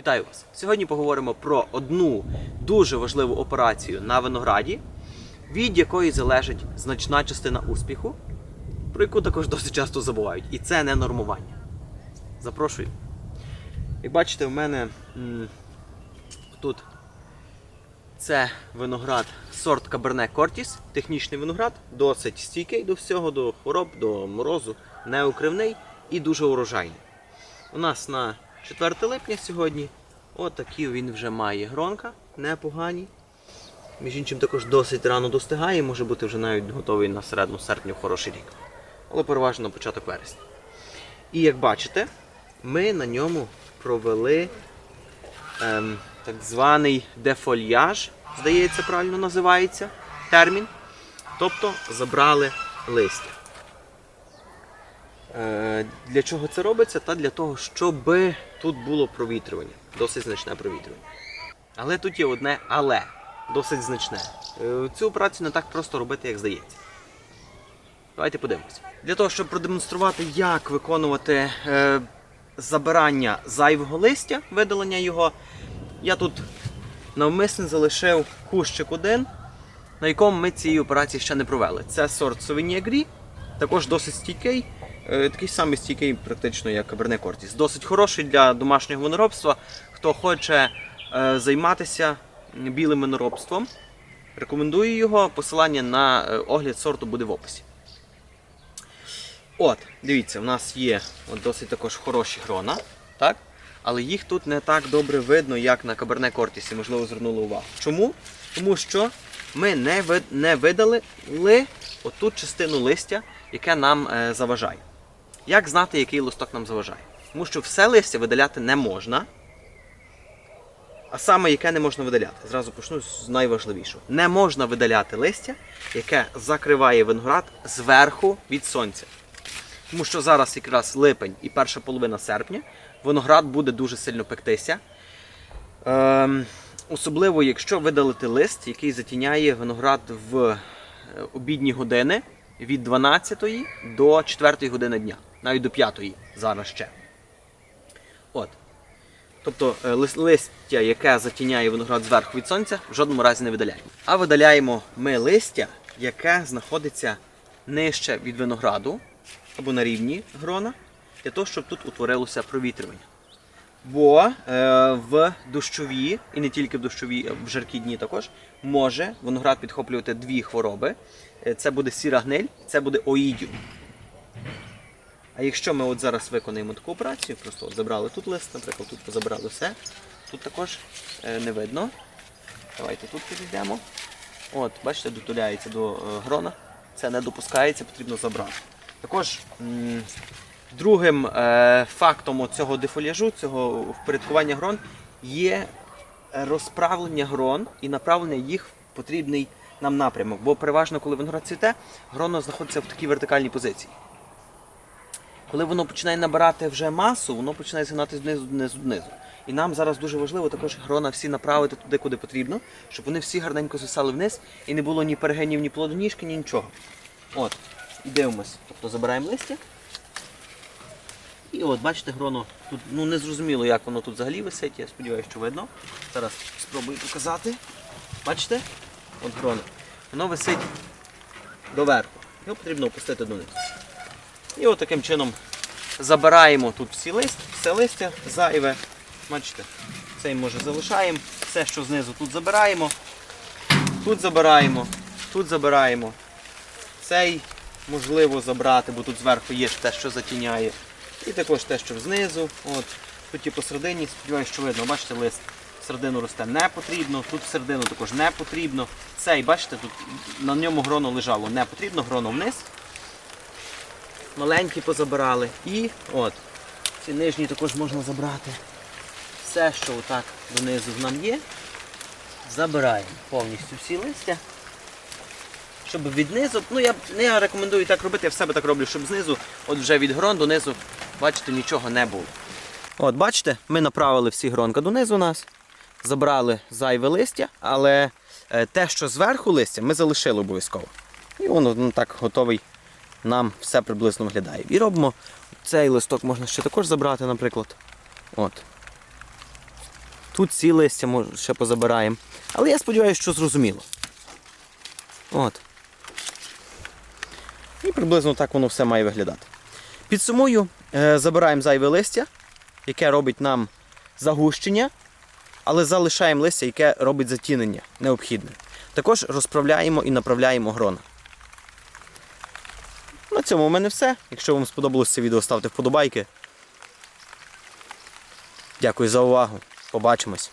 Вітаю вас! Сьогодні поговоримо про одну дуже важливу операцію на винограді, від якої залежить значна частина успіху, про яку також досить часто забувають. І це не нормування. Запрошую. Як бачите, в мене м, тут це виноград сорт Cabernet Cortis, технічний виноград, досить стійкий до всього, до хвороб, до морозу, неукривний і дуже урожайний. У нас на 4 липня сьогодні. Отакі він вже має гронка, непогані. Між іншим також досить рано достигає, може бути вже навіть готовий на середину серпня в хороший рік. Але переважно початок вересня. І як бачите, ми на ньому провели ем, так званий дефольяж, здається, правильно називається термін. Тобто забрали листя. Е, Для чого це робиться? Та для того, щоб тут було провітрювання, досить значне провітрювання. Але тут є одне але, досить значне. Е, Цю операцію не так просто робити, як здається. Давайте подивимося. Для того, щоб продемонструвати, як виконувати е, забирання зайвого листя, видалення його, я тут навмисно залишив кущик один, на якому ми цієї операції ще не провели. Це сорт Sauvignon Gris, також досить стійкий, такий самий стійкий, практично, як Cabernet Cortis. Досить хороший для домашнього виноробства. Хто хоче е, займатися білим виноробством, рекомендую його. Посилання на е, огляд сорту буде в описі. От, дивіться, у нас є от досить також хороші грона, так? але їх тут не так добре видно, як на Cabernet Cortis, можливо, звернули увагу. Чому? Тому що ми не, не видали оту частину листя, яке нам е, заважає. Як знати, який листок нам заважає? Тому що все листя видаляти не можна. А саме яке не можна видаляти. Зразу почну з найважливішого. Не можна видаляти листя, яке закриває виноград зверху від сонця. Тому що зараз якраз липень і перша половина серпня виноград буде дуже сильно пектися. Ем, особливо, якщо видалити лист, який затіняє виноград в е, обідні години від 12 до 4 години дня, навіть до 5 зараз ще. От. Тобто е, листя, яке затіняє виноград зверху від сонця, в жодному разі не видаляємо. А видаляємо ми листя, яке знаходиться нижче від винограду або на рівні грона, для того, щоб тут утворилося провітрювання. Бо е, в дощові, і не тільки в дощові, а в жаркі дні також, може виноград підхоплювати дві хвороби. Е, Це буде сіра гниль, це буде оїдіум. А якщо ми от зараз виконаємо таку операцію, просто от забрали тут лист, наприклад, тут позабрали все, тут також е, не видно. Давайте тут підійдемо. От, бачите, дотуляється до е, грона. Це не допускається, потрібно забрати. Також м, другим е, фактом цього дефоліажу, цього впорядкування грон, є розправлення грон і направлення їх в потрібний нам напрямок. Бо переважно, коли виноград цвіте, гроно знаходиться в такій вертикальній позиції. Коли воно починає набирати вже масу, воно починає згинати знизу, знизу, знизу. І нам зараз дуже важливо також грона всі направити туди, куди потрібно, щоб вони всі гарненько звисали вниз і не було ні перегинів, ні плодоніжки, ні нічого. От, і дивимось. Тобто забираємо листя. І от, бачите, гроно тут ну, не зрозуміло, як воно тут взагалі висить. Я сподіваюся, що видно. Зараз спробую показати. Бачите? От гроно. Воно висить доверху. Його потрібно опустити донизу. І от таким чином забираємо тут всі лист, все листя зайве. Бачите, цей може залишаємо. Все, що знизу тут забираємо. Тут забираємо, тут забираємо. Цей можливо забрати, бо тут зверху є те, що затіняє. І також те, що знизу. От. Тут посередині, сподіваюся, що видно, бачите, лист всередину росте не потрібно, тут всередину також не потрібно. Цей, бачите, тут на ньому гроно лежало не потрібно, гроно вниз маленькі позабирали. І от, ці нижні також можна забрати. Все, що отак донизу нам є, забираємо повністю всі листя. Щоб від низу, ну я, не рекомендую так робити, я в себе так роблю, щоб знизу, от вже від грон донизу, бачите, нічого не було. От, бачите, ми направили всі гронка донизу нас, забрали зайве листя, але е, те, що зверху листя, ми залишили обов'язково. І воно ну, так готовий нам все приблизно виглядає. І робимо цей листок можна ще також забрати, наприклад. От. Тут ці листя ще позабираємо. Але я сподіваюся, що зрозуміло. От. І приблизно так воно все має виглядати. Підсумую, забираємо зайве листя, яке робить нам загущення, але залишаємо листя, яке робить затінення необхідне. Також розправляємо і направляємо грона. На цьому у мене все. Якщо вам сподобалось це відео, ставте вподобайки. Дякую за увагу. Побачимось.